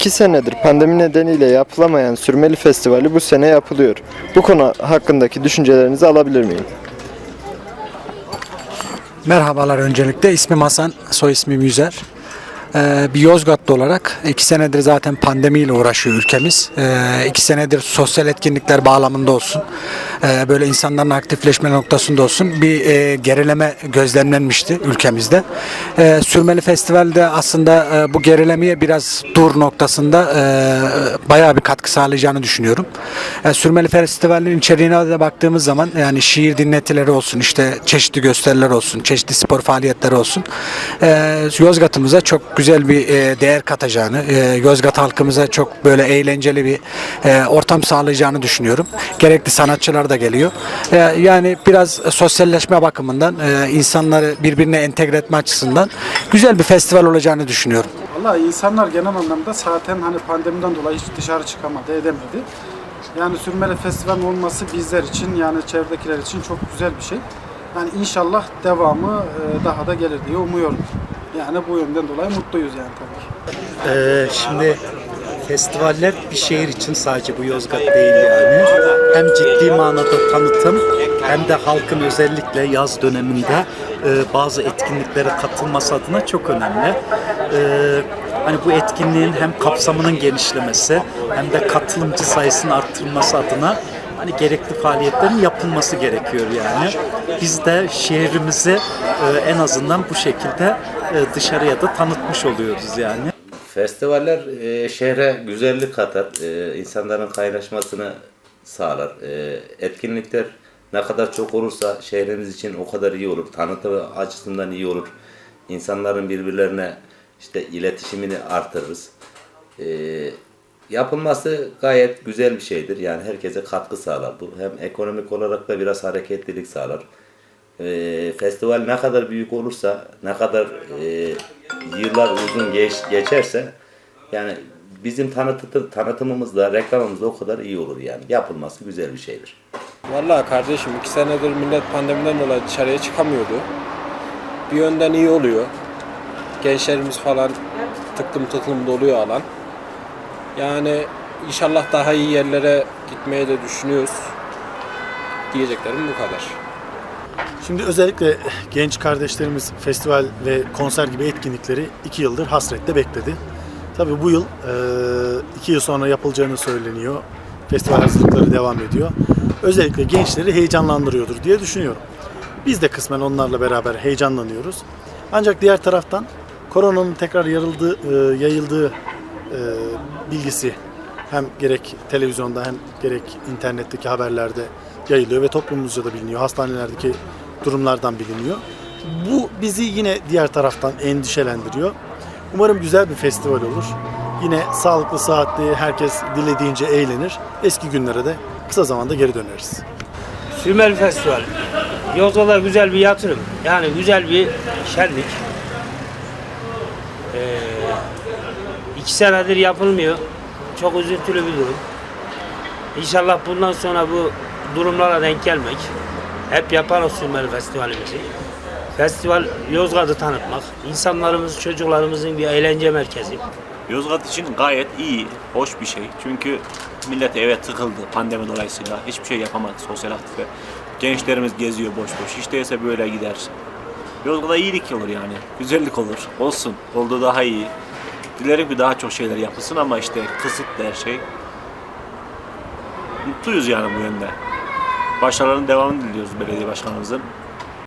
İki senedir pandemi nedeniyle yapılamayan Sürmeli Festivali bu sene yapılıyor. Bu konu hakkındaki düşüncelerinizi alabilir miyim? Merhabalar öncelikle. İsmim Hasan, soy ismim Yüzer. Ee, bir Yozgatlı olarak iki senedir zaten pandemiyle uğraşıyor ülkemiz. Ee, iki senedir sosyal etkinlikler bağlamında olsun, ee, böyle insanların aktifleşme noktasında olsun bir e, gerileme gözlemlenmişti ülkemizde. Ee, Sürmeli Festival'de aslında e, bu gerilemeye biraz dur noktasında e, bayağı bir katkı sağlayacağını düşünüyorum. E, Sürmeli Festival'in içeriğine de baktığımız zaman yani şiir dinletileri olsun, işte çeşitli gösteriler olsun, çeşitli spor faaliyetleri olsun. E, Yozgat'ımıza çok güzel bir e, değer katacağını, e, Yozgat halkımıza çok böyle eğlenceli bir e, ortam sağlayacağını düşünüyorum. Gerekli sanatçılar da geliyor. E, yani biraz sosyalleşme bakımından, e, insanları birbirine entegre etme açısından güzel bir festival olacağını düşünüyorum. Valla insanlar genel anlamda zaten hani pandemiden dolayı hiç dışarı çıkamadı, edemedi. Yani Sürmeli Festival olması bizler için yani çevredekiler için çok güzel bir şey. Yani inşallah devamı e, daha da gelir diye umuyorum. Yani bu yönden dolayı mutluyuz yani tabii ki. Ee, şimdi festivaller bir şehir için sadece bu Yozgat değil yani. Hem ciddi manada tanıtım hem de halkın özellikle yaz döneminde e, bazı etkinliklere katılması adına çok önemli. Ee, hani bu etkinliğin hem kapsamının genişlemesi hem de katılımcı sayısının arttırılması adına hani gerekli faaliyetlerin yapılması gerekiyor yani. Biz de şehrimizi e, en azından bu şekilde e, dışarıya da tanıtmış oluyoruz yani. Festivaller e, şehre güzellik katar, insanların kaynaşmasını sağlar. Etkinlikler ne kadar çok olursa şehrimiz için o kadar iyi olur. Tanıtımı açısından iyi olur. İnsanların birbirlerine işte iletişimini artırırız. E, yapılması gayet güzel bir şeydir. Yani herkese katkı sağlar. Bu hem ekonomik olarak da biraz hareketlilik sağlar. E, festival ne kadar büyük olursa, ne kadar e, yıllar uzun geç, geçerse yani bizim tanıtı, tanıtımımız da reklamımız o kadar iyi olur yani. Yapılması güzel bir şeydir. Vallahi kardeşim iki senedir millet pandemiden dolayı dışarıya çıkamıyordu. Bir yönden iyi oluyor. Gençlerimiz falan tıklım tıklım doluyor alan. Yani inşallah daha iyi yerlere gitmeyi de düşünüyoruz. Diyeceklerim bu kadar. Şimdi özellikle genç kardeşlerimiz festival ve konser gibi etkinlikleri iki yıldır hasretle bekledi. Tabii bu yıl e, iki yıl sonra yapılacağını söyleniyor. Festival hazırlıkları devam ediyor. Özellikle gençleri heyecanlandırıyordur diye düşünüyorum. Biz de kısmen onlarla beraber heyecanlanıyoruz. Ancak diğer taraftan koronanın tekrar yarıldığı, e, yayıldığı bilgisi hem gerek televizyonda hem gerek internetteki haberlerde yayılıyor ve toplumumuzca da biliniyor. Hastanelerdeki durumlardan biliniyor. Bu bizi yine diğer taraftan endişelendiriyor. Umarım güzel bir festival olur. Yine sağlıklı, sıhhatli, herkes dilediğince eğlenir. Eski günlere de kısa zamanda geri döneriz. Sümel Festival. Yozgat'a güzel bir yatırım. Yani güzel bir şenlik. Ee, iki senedir yapılmıyor. Çok üzüntülü bir durum. İnşallah bundan sonra bu durumlara denk gelmek. Hep yaparız Sümel Festivalimizi. Festival Yozgat'ı tanıtmak. insanlarımız, çocuklarımızın bir eğlence merkezi. Yozgat için gayet iyi, hoş bir şey. Çünkü millet eve tıkıldı pandemi dolayısıyla. Hiçbir şey yapamadı sosyal aktife. Gençlerimiz geziyor boş boş. Hiç değilse böyle gider. Yozgat'a iyilik olur yani. Güzellik olur. Olsun. Olduğu daha iyi. Dilerim ki daha çok şeyler yapılsın ama işte kısıtlı her şey. Mutluyuz yani bu yönde. Başarıların devamını diliyoruz belediye başkanımızın.